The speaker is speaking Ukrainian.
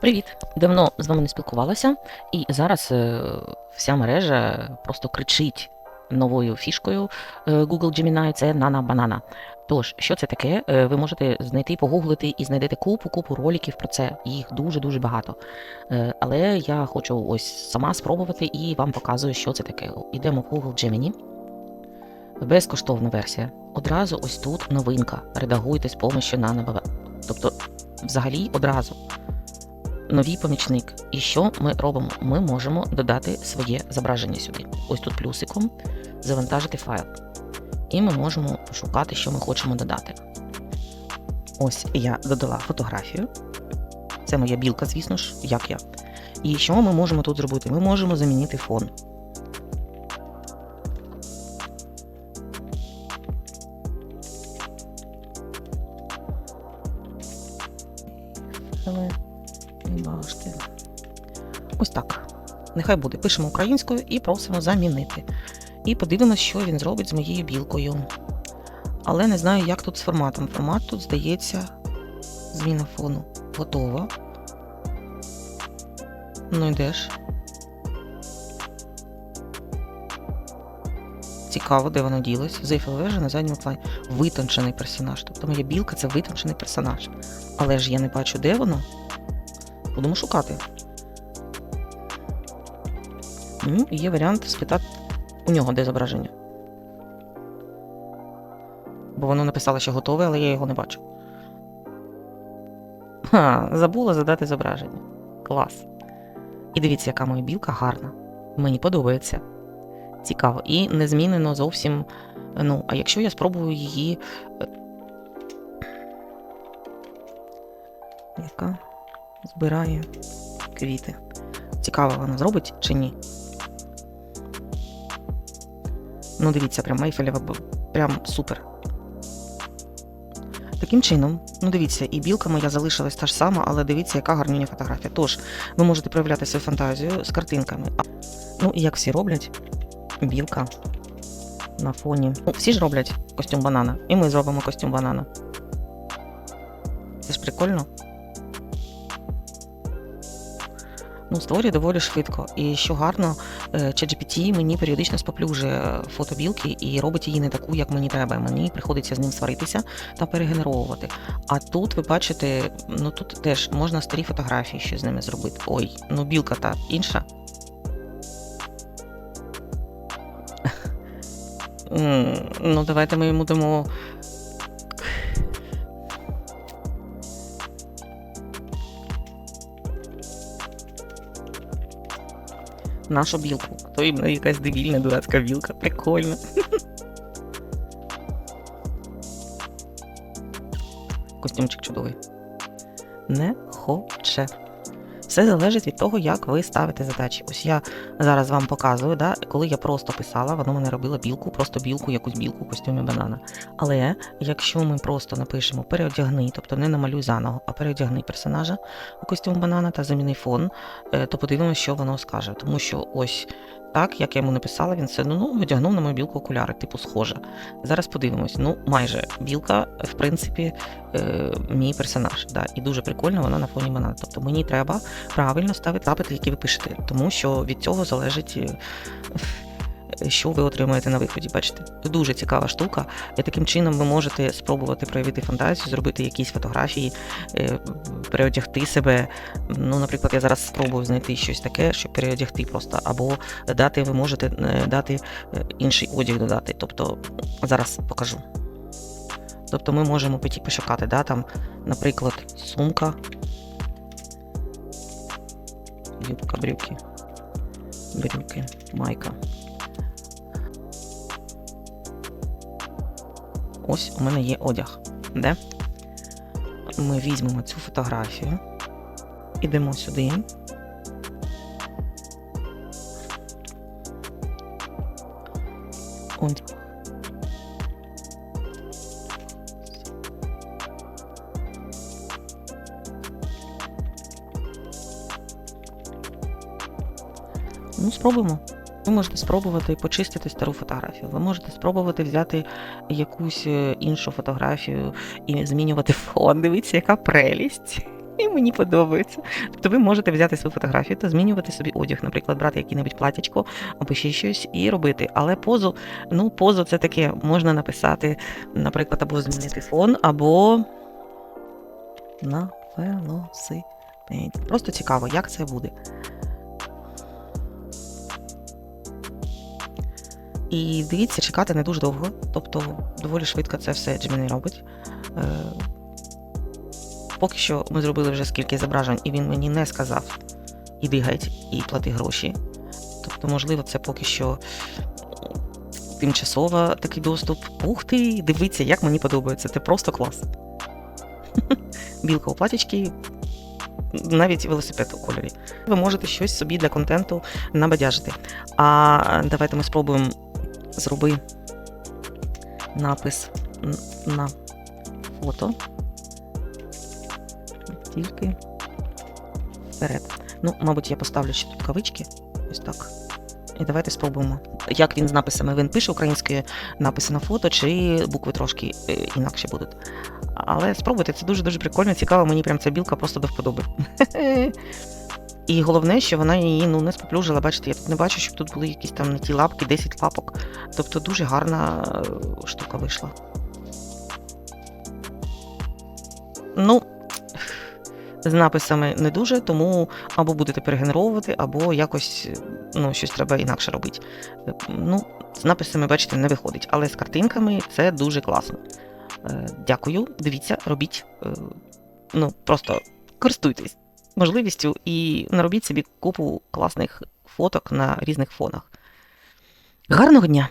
Привіт! Давно з вами не спілкувалася, і зараз е, вся мережа просто кричить новою фішкою е, Google Gemini це Nana Banana. Тож, що це таке? Е, Ви можете знайти, погуглити і знайдете купу купу роликів про це. Їх дуже дуже багато. Але я хочу ось сама спробувати і вам показую, що це таке. Йдемо в Google Gemini. Безкоштовна версія. Одразу ось тут новинка. Редагуйте з помощью Nana Banana. Тобто, взагалі, одразу новий помічник. І що ми робимо? Ми можемо додати своє зображення сюди. Ось тут плюсиком завантажити файл. І ми можемо пошукати, що ми хочемо додати. Ось я додала фотографію. Це моя білка, звісно ж, як я. І що ми можемо тут зробити? Ми можемо замінити фон. Але бачите. Ось так. Нехай буде. Пишемо українською і просимо замінити. І подивимося, що він зробить з моєю білкою. Але не знаю, як тут з форматом. Формат тут, здається, зміна фону. Готова. Ну йдеш. Цікаво, де воно ділось. Зейфел вежа на задньому плані. Витончений персонаж. Тобто моя білка це витончений персонаж. Але ж я не бачу, де воно. Будемо шукати. Ну, є варіант спитати у нього, де зображення. Бо воно написало, що готове, але я його не бачу. Ха, забула задати зображення. Клас. І дивіться, яка моя білка гарна. Мені подобається. Цікаво. І не змінено зовсім. Ну, а якщо я спробую її. е, Яка збирає квіти. Цікаво, вона зробить чи ні? Ну, дивіться, прям Ейфелева, б- прям супер. Таким чином, ну дивіться, і білка моя залишилась та ж сама, але дивіться, яка гарніня фотографія. Тож, ви можете проявляти свою фантазію з картинками. Ну, і як всі роблять, білка на фоні. Ну, всі ж роблять костюм банана, і ми зробимо костюм банана. Це ж прикольно. Ну, створює доволі швидко. І що гарно, е, ChatGPT мені періодично споплюжує фото білки і робить її не таку, як мені треба. Мені приходиться з ним сваритися та перегенеровувати. А тут ви бачите, ну тут теж можна старі фотографії ще з ними зробити. Ой, ну білка та інша. Ну, давайте ми йому дамо. Нашу білку. То їм якась дивільна дурацька білка. Прикольно. Костюмчик чудовий. Не хоче. Все залежить від того, як ви ставите задачі. Ось я зараз вам показую, да, коли я просто писала, воно мене робило білку, просто білку, якусь білку в костюмі банана. Але якщо ми просто напишемо переодягни, тобто не намалюй заново, а переодягни персонажа у костюм банана та заміни фон, е, то подивимося, що воно скаже. Тому що ось так, як я йому написала, він все одно ну, одягнув на мою білку окуляри, типу схоже. Зараз подивимось. Ну, майже білка, в принципі, е, мій персонаж. Да, і дуже прикольно вона на фоні мене. Тобто мені треба правильно ставити запити, які ви пишете, тому що від цього залежить. Що ви отримаєте на виході, бачите? Дуже цікава штука. І таким чином ви можете спробувати проявити фантазію, зробити якісь фотографії, е, переодягти себе. Ну, наприклад, я зараз спробую знайти щось таке, щоб переодягти просто, або дати, ви можете е, дати е, інший одяг додати. Тобто зараз покажу. Тобто ми можемо піти пошукати, да, там, наприклад, сумка, юбка, брюки, брюки, майка. Ось у мене є одяг. Де? Ми візьмемо цю фотографію, ідемо сюди. Ось. Ну, спробуємо. Ви можете спробувати почистити стару фотографію. Ви можете спробувати взяти якусь е, іншу фотографію і змінювати фон. Дивіться, яка прелість. І мені подобається. Тобто ви можете взяти свою фотографію та змінювати собі одяг, наприклад, брати який-небудь платячко або ще щось і робити. Але позу, ну, позу це таке, можна написати, наприклад, або змінити фон, або на велосипеді. Просто цікаво, як це буде. І дивіться, чекати не дуже довго, тобто доволі швидко це все Gemini робить. Е, Поки що ми зробили вже скільки зображень, і він мені не сказав іди геть і плати гроші. Тобто, можливо, це поки що тимчасово такий доступ. Ух ти, дивіться, як мені подобається. Це просто клас. Білка у платічки, навіть велосипед у кольорі. Ви можете щось собі для контенту набадяжити. А давайте ми спробуємо зроби напис на фото. Тільки вперед. Ну, мабуть, я поставлю ще тут кавички. Ось так. І давайте спробуємо. Як він з написами він пише українською написи на фото, чи букви трошки е, інакше будуть. Але спробуйте, це дуже-дуже прикольно, цікаво, мені прям ця білка просто до вподоби. І головне, що вона її ну, не споплюжила. Бачите, я тут не бачу, щоб тут були якісь там не ті лапки, 10 лапок. Тобто дуже гарна е, штука вийшла. Ну, з написами не дуже, тому або будете перегенеровувати, або якось ну, щось треба інакше робити. Е, Ну, з написами, бачите, не виходить, але з картинками це дуже класно. Е, Дякую, дивіться, робіть. Е, Ну, просто користуйтесь можливістю і наробіть собі купу класних фоток на різних фонах. Гарного дня!